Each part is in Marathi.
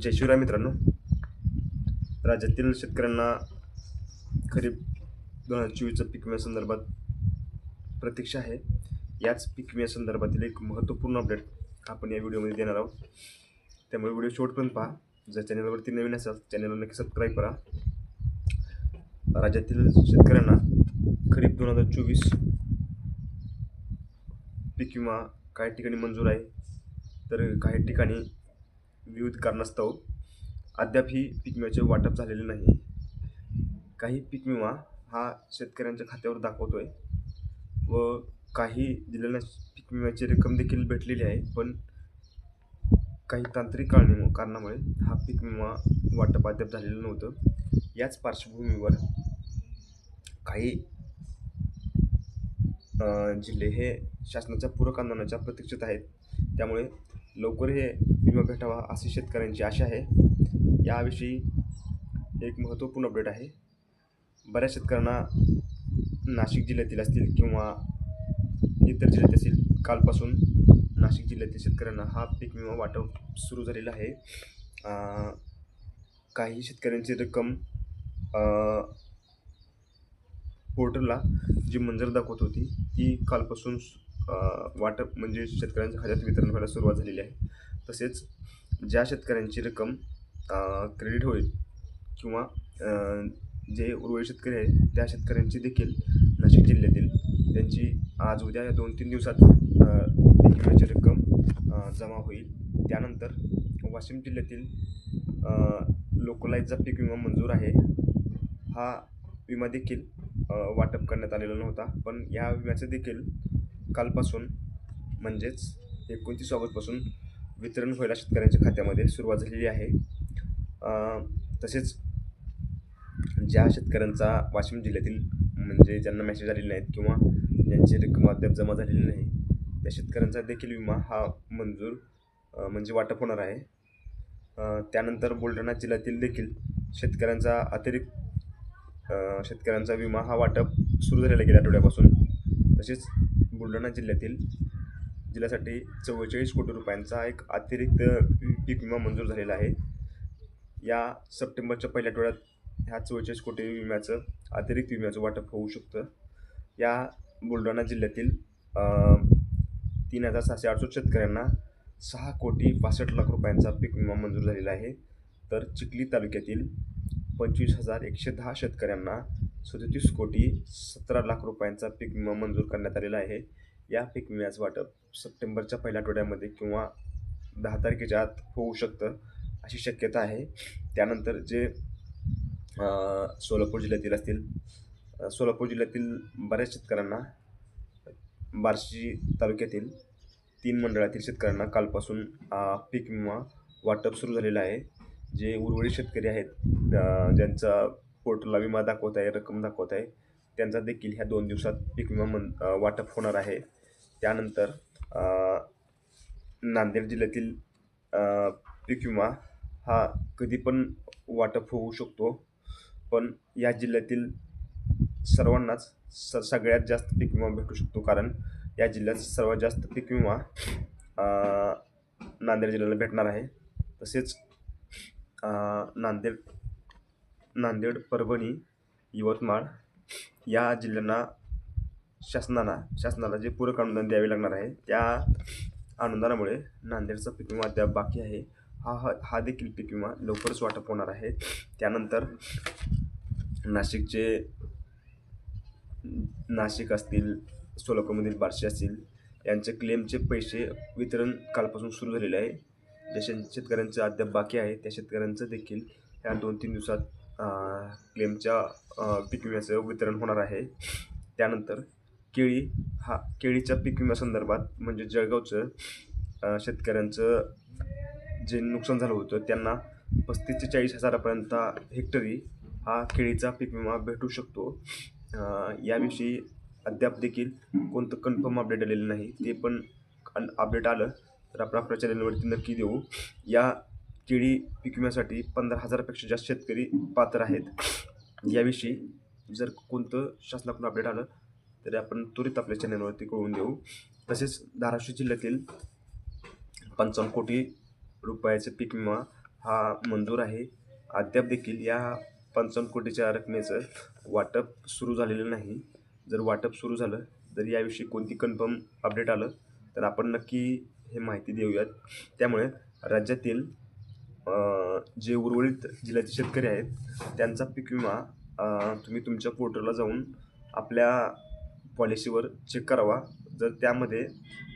जय शिवराय मित्रांनो राज्यातील शेतकऱ्यांना खरीप दोन हजार चोवीसच्या पीक विम्यासंदर्भात प्रतीक्षा आहे. याच पीक विम्यासंदर्भातील एक महत्त्वपूर्ण अपडेट आपण या व्हिडिओमध्ये देणार आहोत. त्यामुळे व्हिडिओ शेवटपर्यंत पहा. जर चॅनलवरती नवीन असाल चॅनलला नक्की सबस्क्राईब करा. राज्यातील शेतकऱ्यांना खरीप दोन हजार चोवीस पीक विमा काही ठिकाणी मंजूर आहे. तर काही ठिकाणी विविध कारणास्तव अद्याप ही पीक विम्याचे वाटप झालेले नाही. काही पीक विमा हा शेतकऱ्यांच्या खात्यावर दाखवतो आहे व काही दिलेल्या पीक विम्याची रक्कम देखील भेटलेली आहे पण काही तांत्रिक कारणे कारणामुळे हा पीक विमा वाटप अद्याप झालेलं नव्हतं. याच पार्श्वभूमीवर काही जिल्हे हे शासनाच्या पूरक आंदोलनाच्या प्रतीक्षेत आहेत. त्यामुळे लवकर हे विमा भेटावा अशी शेतकऱ्यांची आशा आहे. याविषयी एक महत्त्वपूर्ण अपडेट आहे. बऱ्याच शेतकऱ्यांना नाशिक जिल्ह्यातील असतील किंवा इतर जिल्ह्यात असतील कालपासून नाशिक जिल्ह्यातील शेतकऱ्यांना हा पीक विमा वाटप सुरू झालेला आहे. काही शेतकऱ्यांची रक्कम पोर्टलला जी मंजूर दाखवत होती ती कालपासून वाटप म्हणजे शेतकऱ्यांच्या खात्यात वितरण व्हायला सुरुवात झालेली आहे. तसेच ज्या शेतकऱ्यांची रक्कम क्रेडिट होईल किंवा जे उर्वरित शेतकरी आहेत त्या शेतकऱ्यांची देखील नाशिक जिल्ह्यातील त्यांची आज उद्या या दोन तीन दिवसात विम्याची रक्कम जमा होईल. त्यानंतर वाशिम जिल्ह्यातील लोकलाईजचा पीक विमा मंजूर आहे. हा विमा देखील वाटप करण्यात आलेला नव्हता पण या विम्याचं देखील कालपासून म्हणजेच एकोणतीस ऑगस्टपासून वितरण व्हायला शेतकऱ्यांच्या खात्यामध्ये सुरुवात झालेली आहे. तसेच ज्या शेतकऱ्यांचा वाशिम जिल्ह्यातील म्हणजे ज्यांना मेसेज आलेले नाहीत किंवा ज्यांची रक्कम अद्याप जमा झालेली नाही त्या शेतकऱ्यांचा देखील विमा हा मंजूर म्हणजे वाटप होणार आहे. त्यानंतर बुलढाणा जिल्ह्यातील देखील शेतकऱ्यांचा अतिरिक्त शेतकऱ्यांचा विमा हा वाटप सुरू झालेला गेल्या आठवड्यापासून. तसेच बुलढाणा जिल्ह्यातील जिल्ह्यासाठी चव्वेचाळीस कोटी रुपयांचा एक अतिरिक्त पीक विमा मंजूर झालेला आहे. या सप्टेंबरच्या पहिल्या आठवड्यात ह्या चव्वेचाळीस कोटी विम्याचं अतिरिक्त विम्याचं वाटप होऊ शकतं. या बुलढाणा जिल्ह्यातील तीन हजार सहाशे अडुसष्ट शेतकऱ्यांना सहा कोटी पासष्ट लाख रुपयांचा पीक विमा मंजूर झालेला आहे. तर चिखली तालुक्यातील पंचवीस हजार एकशे दहा शेतकऱ्यांना सदतीस कोटी सतरा लाख रुपयांचा पीक विमा मंजूर करण्यात आलेला आहे. या पीक विम्याचं वाटप सप्टेंबरच्या पहिल्या आठवड्यामध्ये किंवा दहा तारखेच्या आत होऊ शकतं अशी शक्यता आहे. त्यानंतर जे सोलापूर जिल्ह्यातील असतील सोलापूर जिल्ह्यातील बऱ्याच शेतकऱ्यांना बार्शी तालुक्यातील तीन मंडळातील शेतकऱ्यांना कालपासून पीक विमा वाटप सुरू झालेलं आहे. जे उर्वरित शेतकरी आहेत ज्यांचा पोर्टलला विमा दाखवत आहे रक्कम दाखवत आहे. त्यांचा देखील ह्या दोन दिवसात पीक विमा मन वाटप होणार आहे. त्यानंतर नांदेड जिल्ह्यातील पीक विमा हा कधी पण वाटप होऊ शकतो. पण या जिल्ह्यातील सर्वांनाच स सगळ्यात जास्त पीक विमा भेटू शकतो. कारण या जिल्ह्यात सर्वात जास्त पीक विमा नांदेड जिल्ह्याला भेटणार आहे. तसेच नांदेड नांदेड परभणी यवतमाळ या जिल्ह्यांना शासनाला शासनाला जे पूरक अनुदान द्यावे लागणार आहे त्या अनुदानामुळे नांदेडचा पीक विमा अद्याप बाकी आहे. हा हा हा देखील पीक विमा लवकरच वाटप होणार आहे. त्यानंतर नाशिकचे नाशिक असतील सोलापूरमधील बार्शी असतील यांचे क्लेमचे पैसे वितरण कालपासून सुरू झालेले आहे. ज्या शेतकऱ्यांचं अद्याप बाकी आहे त्या शेतकऱ्यांचं देखील ह्या दोन तीन दिवसात क्लेमच्या पीक विम्याचं वितरण होणार आहे. त्यानंतर केळी हा केळीच्या पीक विम्यासंदर्भात म्हणजे जळगावचं शेतकऱ्यांचं जे नुकसान झालं होतं त्यांना पस्तीस ते चाळीस हजारापर्यंत हेक्टरी हा केळीचा पीक विमा भेटू शकतो. याविषयी अद्याप देखील कोणतं कन्फर्म अपडेट आलेलं नाही ते पण अपडेट आलं तर आपण आपल्या चॅनलवरती नक्की देऊ. या केळी पीक विम्यासाठी पंधरा हजारापेक्षा जास्त शेतकरी पात्र आहेत. याविषयी जर कोणतं शासनाकडून अपडेट आलं तरी आपण त्वरित आपल्या चॅनलवरती कळवून देऊ. तसेच धाराशिव जिल्ह्यातील पंचावन्न कोटी रुपयाचे पीक विमा हा मंजूर आहे. अद्याप देखील या पंचावन्न कोटीच्या रकमेचं वाटप सुरू झालेलं नाही. जर वाटप सुरू झालं जर याविषयी कोणती कन्फर्म अपडेट आलं तर आपण नक्की हे माहिती देऊयात. त्यामुळे राज्यातील जे उर्वरित जिल्ह्याचे शेतकरी आहेत त्यांचा पीक विमा तुम्ही तुमच्या पोर्टलला जाऊन आपल्या पॉलिसीवर चेक करावा. जर त्यामध्ये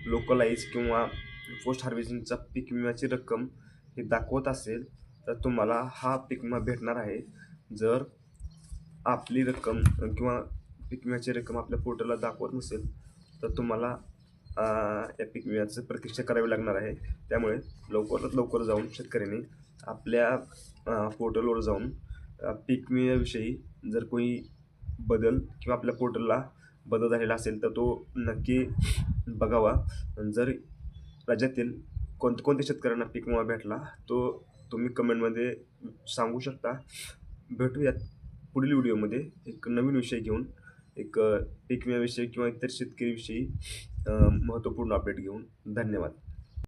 लोकलाईज किंवा पोस्ट हार्वेस्टिंगचा पीक विम्याची रक्कम हे दाखवत असेल तर तुम्हाला हा पीक विमा भेटणार आहे. जर आपली रक्कम किंवा पीक विम्याची रक्कम आपल्या पोर्टलला दाखवत नसेल तर तुम्हाला या पीक विम्याचं प्रतीक्षा करावी लागणार आहे. त्यामुळे लवकरात लवकर जाऊन शेतकऱ्यांनी आपल्या पोर्टलवर जाऊन पीक विम्याविषयी जर कोणी बदल किंवा आपल्या पोर्टलला बदल झालेला असेल तर तो नक्की बघावा. जर राज्यातील कोणत्या कोणत्या शेतकऱ्यांना पीक विमा भेटला तो तुम्ही कमेंटमध्ये सांगू शकता. भेटूयात पुढील व्हिडिओमध्ये एक नवीन विषय घेऊन एक पीक विम्याविषयी किंवा इतर शेतकरीविषयी महत्त्वपूर्ण अपडेट घेऊन धन्यवाद.